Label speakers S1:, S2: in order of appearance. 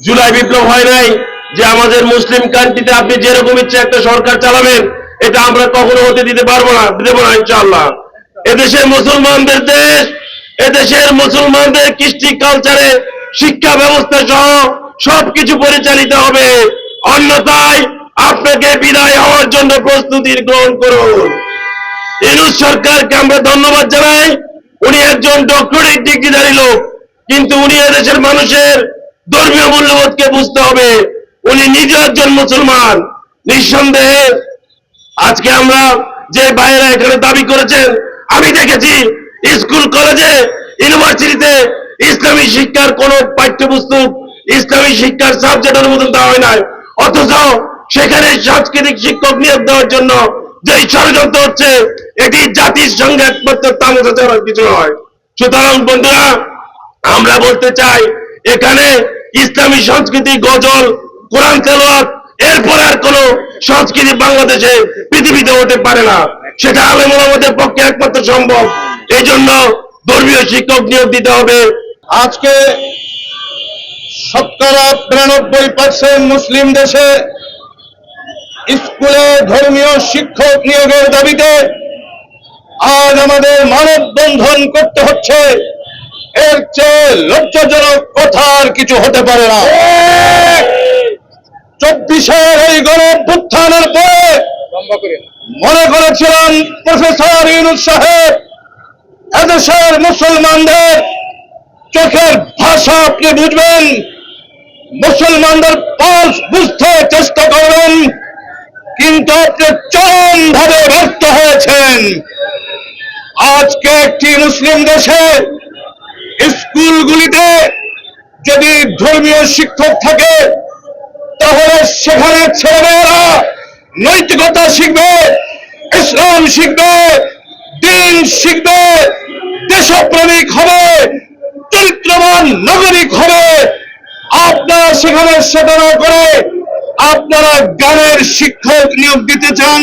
S1: জুলাই বিপ্লব হয় নাই যে আমাদের মুসলিম কান্ট্রিতে আপনি যেরকম ইচ্ছে একটা সরকার চালাবেন, এটা আমরা কখনো হতে দিতে পারব না, দেবো না, ইনশাআল্লাহ। এদেশের মুসলমানদের দেশ, এদেশের মুসলমানদের কৃষ্টি কালচারে শিক্ষা ব্যবস্থা সহ সবকিছু পরিচালিত হবে। অন্যথায় আপনাকে বিদায় হওয়ার জন্য প্রস্তুতি গ্রহণ করুন। ইনুস সরকারকে আমরা ধন্যবাদ জানাই। উনি একজন ডক্টরেট ডিগ্রিধারী লোক, কিন্তু উনি এদেশের মানুষের ধর্মীয় মূল্যবোধকে বুঝতে হবে। উনি নিজে একজন মুসলমান। নিঃসন্দেহে আজকে আমরা যে বাইরে এখানে দাবি করেছেন, আমি দেখেছি স্কুল, কলেজে, ইউনিভার্সিটিতে ইসলামী শিক্ষার কোন পাঠ্যপুস্তক, ইসলামী শিক্ষার সাবজেক্টের মতন দেওয়া হয় নাই। অথচ সেখানে সাংস্কৃতিক শিক্ষক নিয়োগ দেওয়ার জন্য যে ষড়যন্ত্র হচ্ছে, এটি জাতির সঙ্গে একমাত্র তামাশা ছাড়ার কিছু নয়। সুতরাং বন্ধুরা, আমরা বলতে চাই, এখানে ইসলামী সংস্কৃতি গজল, কোরআন তেলাওয়াত, এরপরে আর কোন সংস্কৃতি বাংলাদেশে, পৃথিবীতে হতে পারে না। সেটা আলেমুল আমাদের পক্ষে একমাত্র সম্ভব। এই জন্য ধর্মীয় শিক্ষক নিয়োগ দিতে হবে।
S2: আজকে শতকরা বিরানব্বই পার্সেন্ট মুসলিম দেশে স্কুলে ধর্মীয় শিক্ষক নিয়োগের দাবিতে আজ আমাদের মানববন্ধন করতে হচ্ছে। এর চেয়ে লজ্জাজনক কথা আর কিছু হতে পারে না। চব্বিশের এই গণ অভ্যুত্থানের পরে মনে করেছিলাম প্রফেসর ইউনুস সাহেব, এদেশের মুসলমানদের চোখের ভাষা আপনি বুঝবেন, মুসলমানদের পালস বুঝতে চেষ্টা করবেন, কিন্তু আপনি চরম ভাবে ব্যর্থ হয়েছেন। আজকে একটি মুসলিম দেশে স্কুলগুলিতে যদি ধর্মীয় শিক্ষক থাকে, তাহলে সেখানে ছেলেমেয়েরা নৈতিকতা শিখবে, ইসলাম শিখবে, দিন শিখবে, দেশপ্রেমিক হবে, চরিত্রবান নাগরিক হবে। আপনারা সেখানে সেটা করে আপনারা গানের শিক্ষক নিয়োগ দিতে চান।